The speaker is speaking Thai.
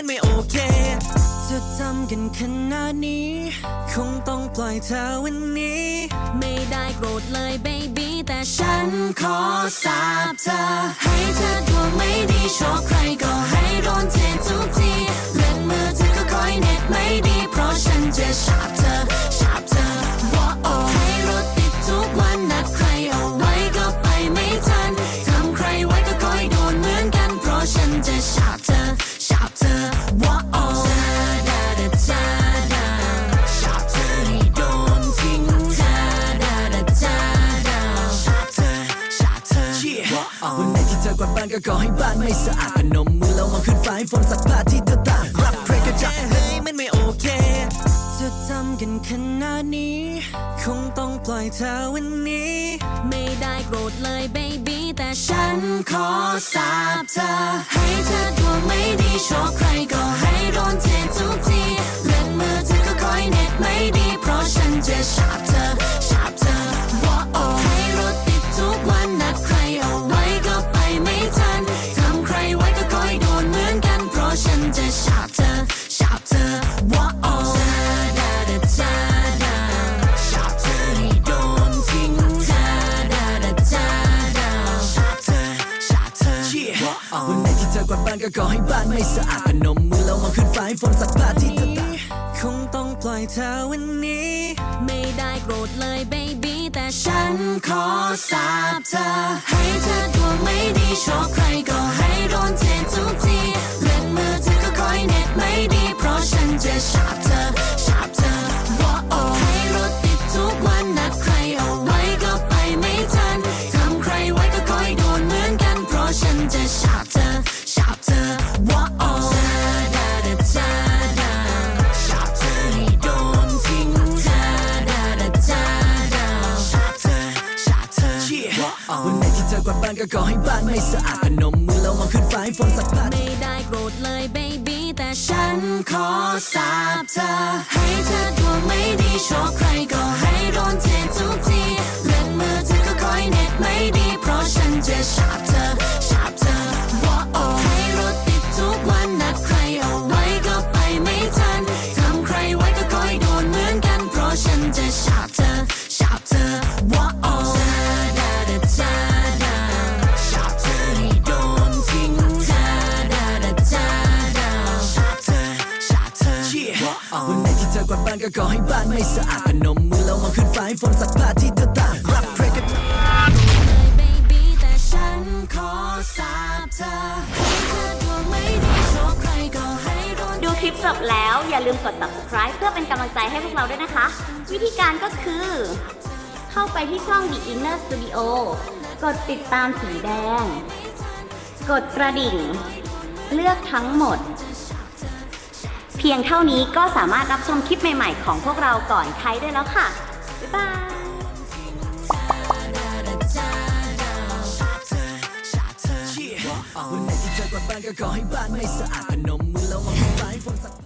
มันไม่โอเคจะทำกันขนาดนี้ คงต้องปล่อยเธอวันนี้ ไม่ได้โกรธเลยเบบี้แต่ฉันนขอสาบเธอ ให้เธอดวงไม่ดีชอบใคร วันไหนที่เธอกวาดบ้านก็ขอให้บ้านไม่สะอาดพนมมือแล้วมองขึ้นฟ้าให้ฝนสักผ้าที่เธอตากรับเพลงกระจายเฮ้ยมันไม่โอเคจะทำกันขนาดนี้ คงต้องปล่อยเธอวันนี้ ไม่ได้โกรธเลยเบบี้แต่ฉันขอสาบเธอ ให้เธอดวงไม่ดีชอบ วันไหนที่เธอกวาดบ้านก็ขอให้บ้านไม่สะอาดพนมมือแล้วมองขึ้นฟ้าให้ฝนสักผ้าที่เธอตากคงต้องปล่อยเธอวันนี้ ไม่ได้โกรธเลยเบบี้แต่ฉันขอสาบเธอ ให้เธอดวไม่ดีชอบใครก็ให้โดนเททุกทีเล่นมือถือก็คอยเน็ตไม่ดี เพราะฉันจะชาบเธอ วาดบ้านก็ขอให้บ้านไม่สะอาดพนมมือแล้วมองขึ้นฟ้าให้ฝนสักผ้าไม่ได้โกรธเลยเบบี้แต่ฉันขอสาบเธอให้เธอดวงไม่ดี วันไหนที่เธอกวาดบ้านก็ขอให้บ้านไม่สะอาดพนมมือแล้วมองขึ้นฟ้าให้ฝนสักผ้าที่เธอตากรับเพลงกันเลยเบบี้แต่ฉันขอสาบเธอให้เธอดวงไม่ดีชอบใครก็ให้โดนดูคลิปจบแล้วอย่าลืมกด subscribe เพื่อเป็นกำลังใจให้พวกเราด้วยนะคะ วิธีการก็คือ เข้าไปที่ช่อง The Inner Studio กดติดตามสีแดง กดกระดิ่ง เลือกทั้งหมด เพียงเท่านี้ก็สามารถรับชมคลิปใหม่ๆ ของพวกเราก่อนใครได้แล้วค่ะ บ๊ายบายวันไหนที่เธอกวาดบ้านก็ขอให้บ้านไม่สะอาดพนมมือแล้วมองฟ้าให้ฝนสัก